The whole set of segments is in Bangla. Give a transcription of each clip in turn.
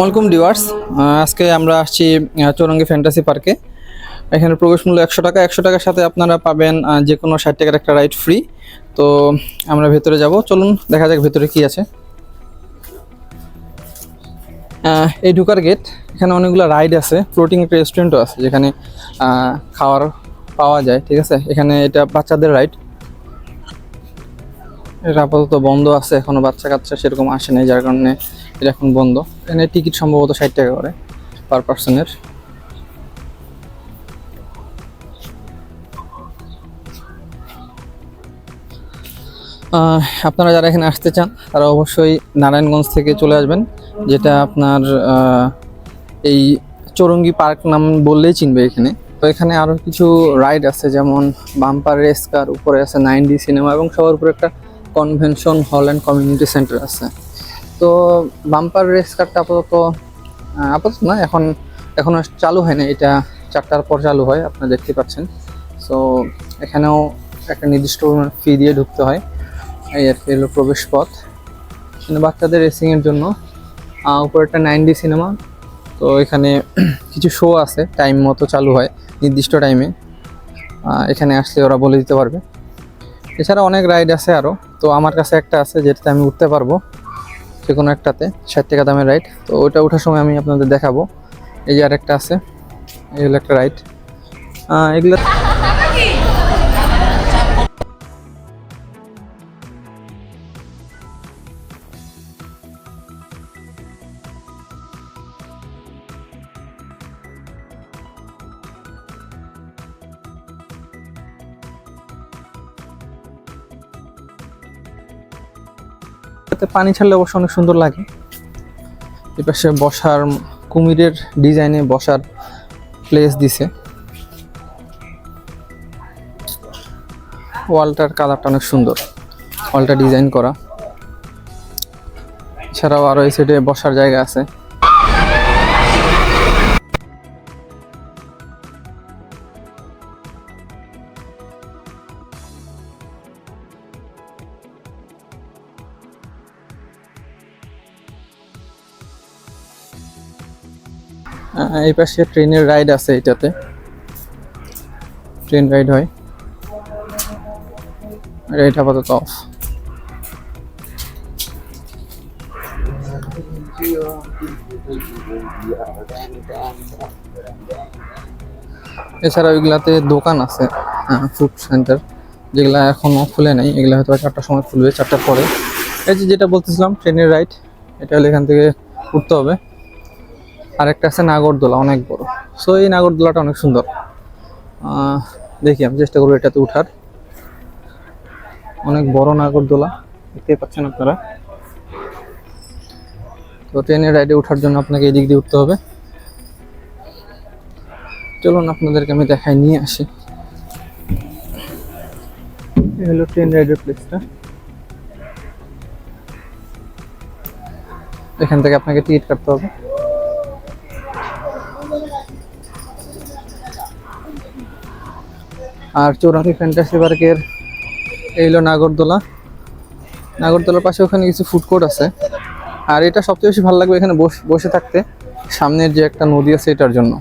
ওয়েলকাম ডিওয়ার্স আজকে আমরা আসছি চৌরঙ্গি ফ্যান্টাসি পার্কে। এখানে প্রবেশ মূল্য একশো টাকা। একশো টাকার সাথে আপনারা পাবেন যে কোনো ষাট টাকার একটা রাইড ফ্রি তো আমরা ভেতরে যাব। চলুন, দেখা যাক ভেতরে কি আছে। এই ঢুকার গেট এখানে অনেকগুলো রাইড আছে ফ্লোটিং একটা রেস্টুরেন্টও আছে, যেখানে খাওয়ার পাওয়া যায়, ঠিক আছে? এখানে এটা বাচ্চাদের রাইড এটা আপাতত বন্ধ আছে এখনও বাচ্চা কাচ্চা সেরকম আসে নাই, যার কারণে এটা এখন বন্ধ। এখানে টিকিট সম্ভবত ষাট টাকা করে পার পার্সনের আপনারা যারা এখানে আসতে চান, তারা অবশ্যই নারায়ণগঞ্জ থেকে চলে আসবেন, যেটা আপনার এই চৌরঙ্গি পার্ক নাম বললেই চিনবে এখানে। তো এখানে আরও কিছু রাইড আছে, যেমন বাম্পার রেস কার, উপরে আছে নাইন ডি সিনেমা এবং সবার উপরে একটা convention hall and community centre আছে। তো বাম্পার রেস কারটা আপাতত আপাতত না, এখন, এখনও চালু হয়নি। এটা চারটার পর চালু হয়, আপনারা দেখতে পাচ্ছেন। সো এখানেও একটা নির্দিষ্ট ফি দিয়ে ঢুকতে হয়, এই আর কি হলো প্রবেশ পথ। বাচ্চাদের রেসিংয়ের জন্য উপরে একটা নাইন ডি সিনেমা তো এখানে কিছু শো আছে টাইম মতো চালু হয়, নির্দিষ্ট টাইমে এখানে আসলে ওরা বলে দিতে পারবে। এছাড়া অনেক রাইড আছে আরও তো আমার কাছে একটা আছে, যেটাতে আমি উঠতে পারব। যে কোনো একটাতে, ষাট টাকা দামের রাইড তো ওইটা ওঠার সময় আমি আপনাদের দেখাবো। এই যে আরেকটা আছে এগুলো একটা রাইড এগুলো এতে পানি ছাড়লে অবশ্য অনেক সুন্দর লাগে। এপাশে বসার কুমিরের ডিজাইনে বসার প্লেস দিছে। ওয়ালটার কালারটা অনেক সুন্দর, ওয়ালটা ডিজাইন করা। এছাড়াও আরও এই সাইডে বসার জায়গা আছে। এই পাশে ট্রেনের রাইড আছে এটাতে। ট্রেন রাইড হয়। এটা আপাতত অফ এছাড়া ওইগুলাতে দোকান আছে ফুড সেন্টার যেগুলা এখনও খুলে নাই। এগুলা হয়তো চারটার সময় খুলবে, চারটার পরে। এই যে যেটা বলতেছিলাম, ট্রেনের রাইড, এটা হলে এখান থেকে উঠতে হবে। আর একটা আছে নাগরদোলা, অনেক বড়। সো এই নাগরদোলাটা অনেক সুন্দর। দেখি, আমি চেষ্টা করব এটাতে উঠার। অনেক বড় নাগরদোলা দেখতে পাচ্ছেন আপনারা। তো ট্রেনের রাইডে ওঠার জন্য আপনাকে এদিক দিয়ে উঠতে হবে। চলুন, আপনাদেরকে আমি দেখাই, নিয়ে আসি। এই হলো ট্রেন রাইডের প্লেসটা এখান থেকে আপনাকে টিকিট কাটতে হবে। আর চৌরাঙ্গি ফ্যান্টাসি পার্কের এই হলো নাগরদোলা। নাগরদোলার পাশে ওখানে কিছু ফুড কোর্ট আছে। আর এটা সবচেয়ে বেশি ভালো লাগবে এখানে বস- বসে থাকতে, সামনের যে একটা নদী আছে এটার জন্য।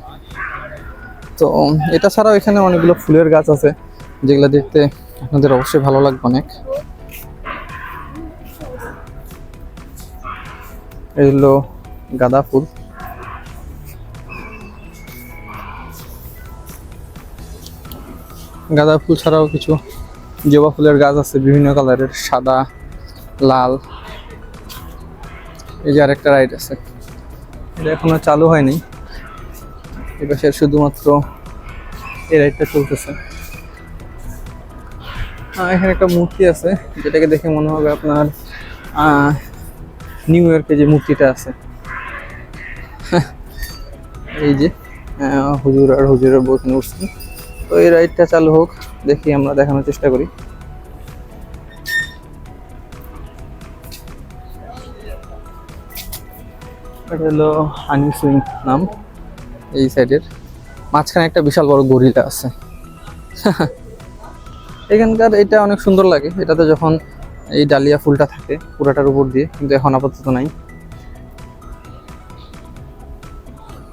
তো এটা ছাড়াও এখানে অনেকগুলো ফুলের গাছ আছে, যেগুলো দেখতে আপনাদের অবশ্যই ভালো লাগবে অনেক। এই হলো গাঁদা ফুল। গাঁদা ফুল ছাড়াও কিছু জবা ফুলের গাছ আছে, বিভিন্ন কালারের, সাদা, লাল। এই যে আরেকটা রাইড আছে। এটা এখনও চালু হয়নি। এপাশে শুধুমাত্র এই রাইডটা চলতেছে। এখানে একটা মূর্তি আছে, যেটাকে দেখে মনে হবে আপনার নিউ ইয়র্কে যে মূর্তিটা আছে। এই যে হুজুর আর হুজুরের এখানে উঠছে তো এই রাইডটা চালু হোক, দেখি আমরা দেখানোর চেষ্টা করি। এটা হলো হানি সুইং নাম, এই সাইডের। মাঝখানে একটা বিশাল বড় গরিলা আছে। এখানকার এটা অনেক সুন্দর লাগে, এটাতে যখন এই ডালিয়া ফুলটা থাকে, পুরাটার উপর দিয়ে, কিন্তু এখন আপাতত নাই।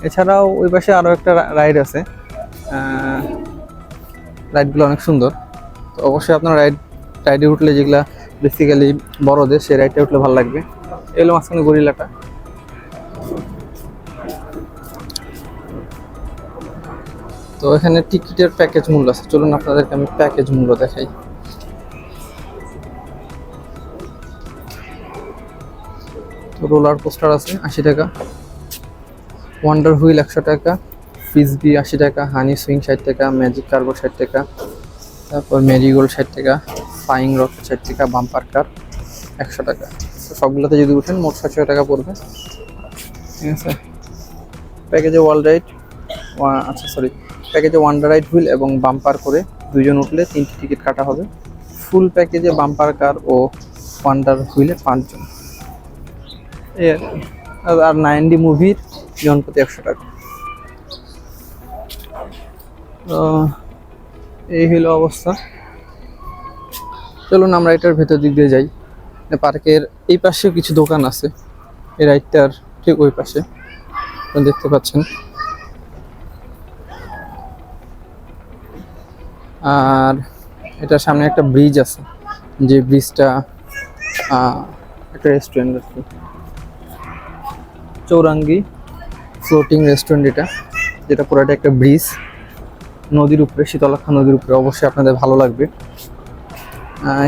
এছাড়াও ওই পাশে আরও একটা রাইড আছে রাইডগুলো অনেক সুন্দর। তো অবশ্যই আপনার রাইড রাইডে উঠলে যেগুলা বেসিক্যালি বড়দের, সেই রাইডটা উঠলে ভালো লাগবে। এগুলো মাঝখানে গরিলাটা। তো এখানে টিকিটের প্যাকেজ মূল্য আছে। চলুন আপনাদেরকে আমি প্যাকেজ মূল্য দেখাই। তো রোলার পোস্টার আছে, আশি টাকা। ওয়ান্ডার হুইল একশো টাকা। ফিসবি আশি টাকা হানি সুইং ষাট টাকা ম্যাজিক কার্গো ষাট টাকা, তারপর মেরিগোল্ড ষাট টাকা ফাইং রক ষাট টাকা বাম্পার কার একশো টাকা। তো সবগুলোতে যদি উঠেন মোট সাতশো টাকা পড়বে। ঠিক আছে? প্যাকেজে ওয়াল রাইড আচ্ছা সরি প্যাকেজে ওয়ান্ডার রাইড হুইল এবং বাম্পার করে দুইজন উঠলে তিনটি টিকিট কাটা হবে। ফুল প্যাকেজে বাম্পার কার ও ওয়ান্ডার হুইলে পাঁচজন। আর নাইনডি মুভির জনপ্রতি একশো টাকা। তো এই হলো অবস্থা। চলুন আমরা এটার ভেতর দিক দিয়ে যাই। পার্কের এই পাশেও কিছু দোকান আছে। এই রাইডটার ঠিক ওই পাশে। দেখতে পাচ্ছেন। আর এটার সামনে একটা ব্রিজ আছে। যে ব্রিজটা একটা রেস্টুরেন্ট আছে চৌরাঙ্গি ফ্লোটিং রেস্টুরেন্ট এটা। যেটা পুরোটা একটা ব্রিজ নদীর উপরে শীতলক্ষা নদীর উপরে, অবশ্যই আপনাদের ভালো লাগবে।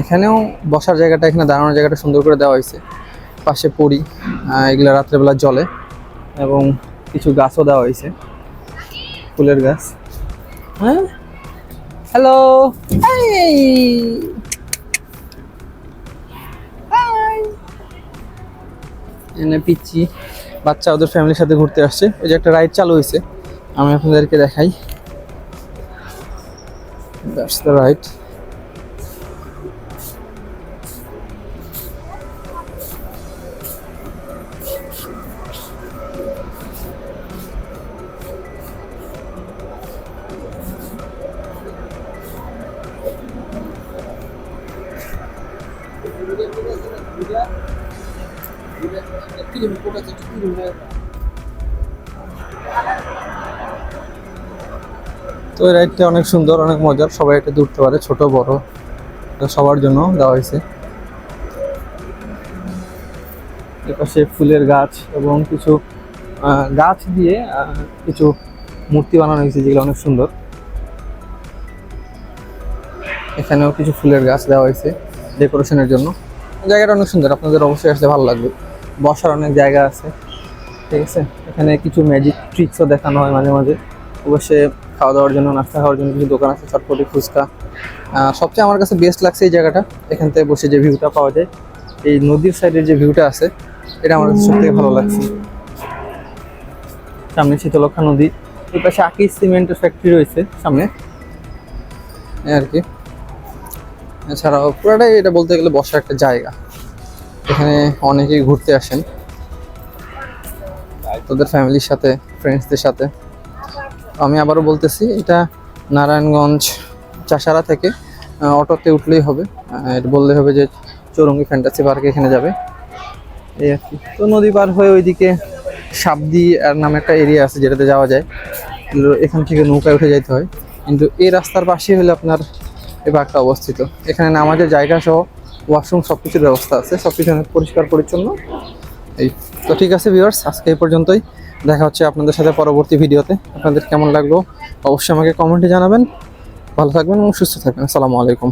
এখানেও বসার জায়গাটা, এখানে দাঁড়ানোর জায়গাটা সুন্দর করে দেওয়া হয়েছে। পাশে পড়ি এগুলো রাত্রেবেলা জলে এবং কিছু গাছও দেওয়া হয়েছে। ফুলের গাছ। হ্যাঁ? হ্যালো এনে পিচ্ছি বাচ্চা, ওদের ফ্যামিলির সাথে ঘুরতে আসছে। ওই যে একটা রাইড চালু হয়েছে। আমি আপনাদেরকে দেখাই। That's the right. তো এই রাইডটা অনেক সুন্দর, অনেক মজার। সবাই এটা উঠতে পারে, ছোট, বড়। সবার জন্য দেওয়া হয়েছে। এপাশে ফুলের গাছ এবং কিছু গাছ দিয়ে কিছু মূর্তি বানানো হয়েছে যেগুলো অনেক সুন্দর। এখানেও কিছু ফুলের গাছ দেওয়া হয়েছে ডেকোরেশনের জন্য। জায়গাটা অনেক সুন্দর, আপনাদের অবশ্যই আসলে ভালো লাগবে। বসার অনেক জায়গা আছে, ঠিক আছে? এখানে কিছু ম্যাজিক ট্রিক্সও দেখানো হয় মাঝে মাঝে। অবশ্যই খাওয়া দাওয়ার জন্য, নাস্তা খাওয়ার জন্য কিছু দোকান আছে চটপটি ফুচকা। সবচেয়ে আমার কাছে বেস্ট লাগছে এই জায়গাটা। এখান থেকে বসে যে ভিউটা পাওয়া যায়, এই নদীর সাইডের যে ভিউটা আছে, এটা আমার কাছে সত্যি ভালো লাগছে। সামনে শীতলক্ষা নদী, এই পাশে আকিস সিমেন্টের ফ্যাক্টরি রয়েছে সামনে। আর কি। এছাড়াও পুরোটাই এটা বলতে গেলে বসার একটা জায়গা। এখানে অনেকেই ঘুরতে আসেন। তোদের ফ্যামিলির সাথে ফ্রেন্ডসদের সাথে। আমি আবারও বলতেছি, এটা নারায়ণগঞ্জ চাষারা থেকে অটোতে উঠলেই হবে। বললে হবে যে চৌরঙ্গি ফ্যান্টাসি পার্কে এখানে যাবে। এই আর কি। তো নদী পার হয়ে ওইদিকে সাবদি আর নামে একটা এরিয়া আছে যেটাতে যাওয়া যায়। এখান থেকে নৌকায় উঠে যেতে হয়। কিন্তু এই রাস্তার পাশে হলে আপনার এই পার্কটা অবস্থিত। এখানে নামাজের জায়গা সহ ওয়াশরুম সব কিছুর ব্যবস্থা আছে। সব কিছু অনেক পরিষ্কার পরিচ্ছন্ন। এই, তো ঠিক আছে ভিউয়ার্স আজকে এই পর্যন্তই। দেখা হচ্ছে আপনাদের সাথে পরবর্তী ভিডিওতে। আপনাদের কেমন লাগল? অবশ্যই আমাকে কমেন্টে জানাবেন। ভালো থাকবেন এবং সুস্থ থাকবেন। আসসালামু আলাইকুম।